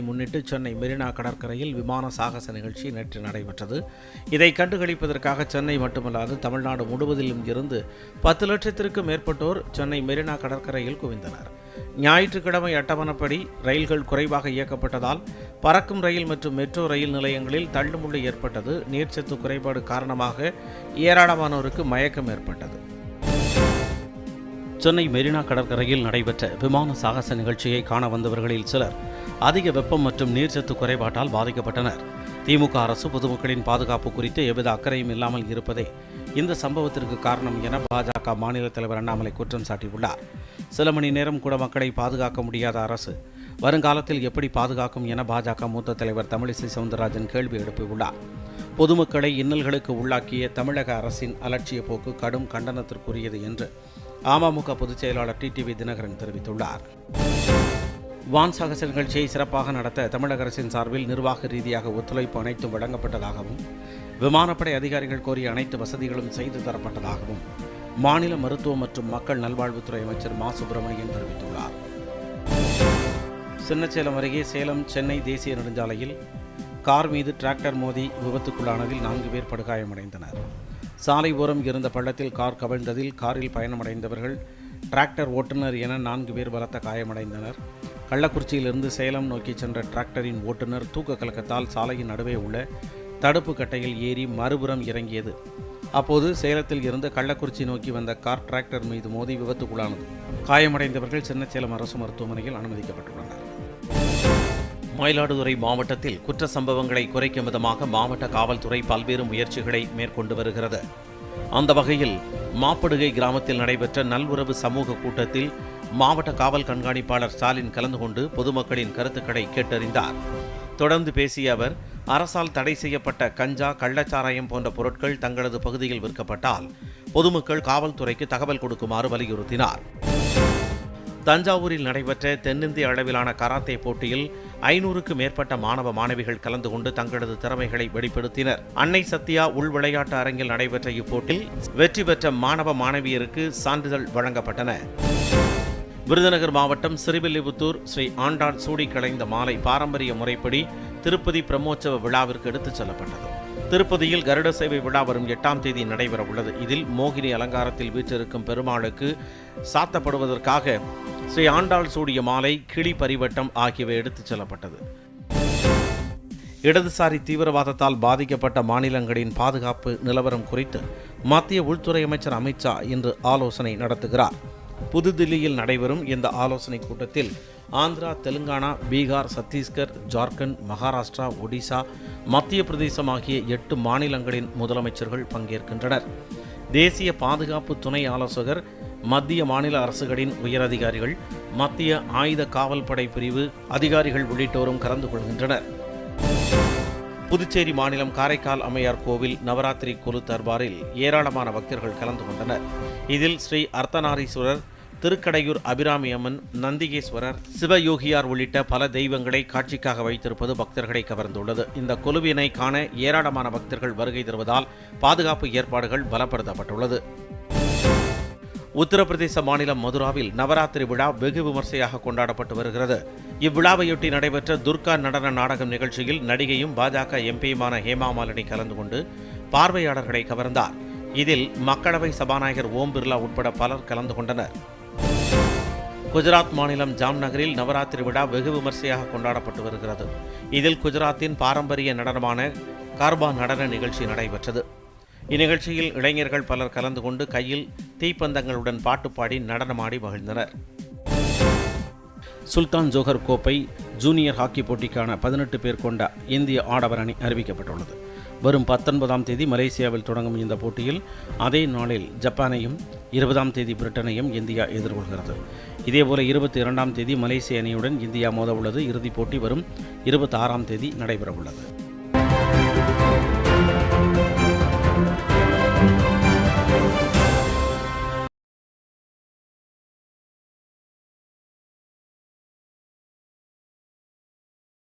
முன்னிட்டு சென்னை மெரினா கடற்கரையில் விமான சாகச நிகழ்ச்சி நேற்று நடைபெற்றது. இதை கண்டுகளிப்பதற்காக சென்னை மட்டுமல்லாது தமிழ்நாடு முழுவதிலும் இருந்து பத்து லட்சத்திற்கும் மேற்பட்டோர் சென்னை மெரினா கடற்கரையில் குவிந்தனர். ஞாயிற்றுக்கிழமை அட்டவணைப்படி ரயில்கள் குறைவாக இயக்கப்பட்டதால் பறக்கும் ரயில் மற்றும் மெட்ரோ ரயில் நிலையங்களில் தள்ளுமுள்ளு ஏற்பட்டது. நீர்ச்சத்து குறைபாடு காரணமாக ஏராளமானோருக்கு மயக்கம் ஏற்பட்டது. சென்னை மெரினா கடற்கரையில் நடைபெற்ற விமான சாகச நிகழ்ச்சியை காண வந்தவர்களில் சிலர் அதிக வெப்பம் மற்றும் நீர்ச்சத்து குறைபாட்டால் பாதிக்கப்பட்டனர். திமுக அரசு பொதுமக்களின் பாதுகாப்பு குறித்து எவ்வித அக்கறையும் இல்லாமல் இருப்பதே இந்த சம்பவத்திற்கு காரணம் என பாஜக மாநில தலைவர் அண்ணாமலை குற்றம் சாட்டியுள்ளார். சில மணி நேரம் கூட மக்களை பாதுகாக்க முடியாத அரசு வருங்காலத்தில் எப்படி பாதுகாக்கும் என பாஜக மூத்த தலைவர் தமிழிசை சவுந்தரராஜன் கேள்வி எழுப்பியுள்ளார். பொதுமக்களை இன்னல்களுக்கு உள்ளாக்கிய தமிழக அரசின் அலட்சிய போக்கு கடும் கண்டனத்திற்குரியது என்று அமமுக பொதுச் செயலாளர் டிடிவி தினகரன் தெரிவித்துள்ளார். வான் சாகச நிகழ்ச்சியை சிறப்பாக நடத்த தமிழக அரசின் சார்பில் நிர்வாக ரீதியாக ஒத்துழைப்பு அனைத்தும் வழங்கப்பட்டதாகவும் விமானப்படை அதிகாரிகள் கோரிய அனைத்து வசதிகளும் செய்து தரப்பட்டதாகவும் மாநில மருத்துவ மற்றும் மக்கள் நல்வாழ்வுத்துறை அமைச்சர் மா. சுப்பிரமணியன் தெரிவித்துள்ளார். சின்னசேலம் அருகே சேலம் சென்னை தேசிய நெடுஞ்சாலையில் கார் மீது டிராக்டர் மோதி விபத்துக்குள்ளானதில் நான்கு பேர் படுகாயமடைந்தனர். சாலை ஓரம் இருந்த பள்ளத்தில் கார் கவிழ்ந்ததில் காரில் பயணமடைந்தவர்கள் டிராக்டர் ஓட்டுநர் என நான்கு பேர் பலத்த காயமடைந்தனர். கள்ளக்குறிச்சியிலிருந்து சேலம் நோக்கி சென்ற டிராக்டரின் ஓட்டுநர் தூக்க கலக்கத்தால் சாலையின் நடுவே உள்ள தடுப்பு கட்டையில் ஏறி மறுபுறம் இறங்கியது. அப்போது சேலத்தில் இருந்து கள்ளக்குறிச்சி நோக்கி வந்த கார் டிராக்டர் மீது மோதி விபத்துக்குள்ளானது. காயமடைந்தவர்கள் சின்னசேலம் அரசு மருத்துவமனையில் அனுமதிக்கப்பட்டுள்ளனர். மயிலாடுதுறை மாவட்டத்தில் குற்ற சம்பவங்களை குறைக்கும் விதமாக மாவட்ட காவல்துறை பல்வேறு முயற்சிகளை மேற்கொண்டு வருகிறது. அந்த வகையில் மாப்படுகை கிராமத்தில் நடைபெற்ற நல்உறவு சமூக கூட்டத்தில் மாவட்ட காவல் கண்காணிப்பாளர் ஸ்டாலின் கலந்து கொண்டு பொதுமக்களின் கருத்துக்களை கேட்டறிந்தார். தொடர்ந்து பேசிய அவர் அரசால் தடை செய்யப்பட்ட கஞ்சா கள்ளச்சாராயம் போன்ற பொருட்கள் தங்களது பகுதியில் விற்கப்பட்டால் பொதுமக்கள் காவல்துறைக்கு தகவல் கொடுக்குமாறு வலியுறுத்தினார். தஞ்சாவூரில் நடைபெற்ற தென்னிந்திய அளவிலான கராத்தே போட்டியில் ஐநூறுக்கு மேற்பட்ட மாணவ மாணவிகள் கலந்து கொண்டு தங்களது திறமைகளை வெளிப்படுத்தினர். அன்னை சத்யா உள் விளையாட்டு அரங்கில் நடைபெற்ற இப்போட்டியில் வெற்றி பெற்ற மாணவ மாணவியருக்கு சான்றிதழ் வழங்கப்பட்டன. விருதுநகர் மாவட்டம் சிறுவில்லிபுத்தூர் ஸ்ரீ ஆண்டாள் சூடி கலைந்த மாலை பாரம்பரிய முறைப்படி திருப்பதி பிரம்மோற்சவ விழாவிற்கு எடுத்துச் செல்லப்பட்டது. திருப்பதியில் கருட சேவை விழா வரும் எட்டாம் தேதி நடைபெற உள்ளது இதில் மோகினி அலங்காரத்தில் வீற்றிருக்கும் பெருமாளுக்கு சாத்தப்படுவதற்காக ஸ்ரீ ஆண்டாள் சூடிய மாலை கிளி பரிவட்டம் ஆகியவை எடுத்துச் செல்லப்பட்டது. இடதுசாரி தீவிரவாதத்தால் பாதிக்கப்பட்ட மாநிலங்களின் பாதுகாப்பு நிலவரம் குறித்து மத்திய உள்துறை அமைச்சர் அமித்ஷா இன்று ஆலோசனை நடத்துகிறார். புதுதில்லியில் நடைபெறும் இந்த ஆலோசனை கூட்டத்தில் ஆந்திரா தெலுங்கானா பீகார் சத்தீஸ்கர் ஜார்க்கண்ட் மகாராஷ்டிரா ஒடிசா மத்திய பிரதேசம் ஆகிய எட்டு மாநிலங்களின் முதலமைச்சர்கள் பங்கேற்கின்றனர். தேசிய பாதுகாப்பு துணை ஆலோசகர் மத்திய மாநில அரசுகளின் உயரதிகாரிகள் மத்திய ஆயுத காவல் படை பிரிவு அதிகாரிகள் உள்ளிட்டோரும் கலந்து கொள்கின்றனர். புதுச்சேரி மாநிலம் காரைக்கால் அம்மையார் கோவில் நவராத்திரி குழு தர்பாரில் ஏராளமான பக்தர்கள் கலந்து கொண்டனர். இதில் ஸ்ரீ அர்த்தநாரீஸ்வரர் திருக்கடையூர் அபிராமி அம்மன் நந்திகேஸ்வரர் சிவயோகியார் உள்ளிட்ட பல தெய்வங்களை காட்சிக்காக வைத்திருப்பது பக்தர்களை கவர்ந்துள்ளது. இந்த குழுவினை காண ஏராளமான பக்தர்கள் வருகை தருவதால் பாதுகாப்பு ஏற்பாடுகள் பலப்படுத்தப்பட்டுள்ளது. உத்தரப்பிரதேச மாநிலம் மதுராவில் நவராத்திரி விழா வெகு விமர்சையாக கொண்டாடப்பட்டு வருகிறது. இவ்விழாவையொட்டி நடைபெற்ற துர்கா நடன நாடகம் நிகழ்ச்சியில் நடிகையும் பாஜக எம்பியுமான ஹேமா மாலினி கலந்து கொண்டு பார்வையாளர்களை கவர்ந்தார். இதில் மக்களவை சபாநாயகர் ஓம் பிர்லா உட்பட பலர் கலந்து கொண்டனர். குஜராத் மாநிலம் ஜாம்நகரில் நவராத்திரி விழா வெகு விமர்சையாக கொண்டாடப்பட்டு வருகிறது. இதில் குஜராத்தின் பாரம்பரிய நடனமான கார்பா நடன நிகழ்ச்சி நடைபெற்றது. இந்நிகழ்ச்சியில் இளைஞர்கள் பலர் கலந்து கொண்டு கையில் தீப்பந்தங்களுடன் பாட்டு பாடி நடனமாடி மகிழ்ந்தனர். சுல்தான் ஜோஹர் கோப்பை ஜூனியர் ஹாக்கி போட்டிக்கான பதினெட்டு பேர் கொண்ட இந்திய ஆடவர் அணி அறிவிக்கப்பட்டுள்ளது. வரும் பத்தொன்பதாம் தேதி மலேசியாவில் தொடங்கும் இந்த போட்டியில் அதே நாளில் ஜப்பானையும் இருபதாம் தேதி பிரிட்டனையும் இந்தியா எதிர்கொள்கிறது. இதேபோல இருபத்தி இரண்டாம் தேதி மலேசிய அணியுடன் இந்தியா மோதவுள்ளது. இறுதிப் போட்டி வரும் இருபத்தி ஆறாம் தேதி நடைபெறவுள்ளது.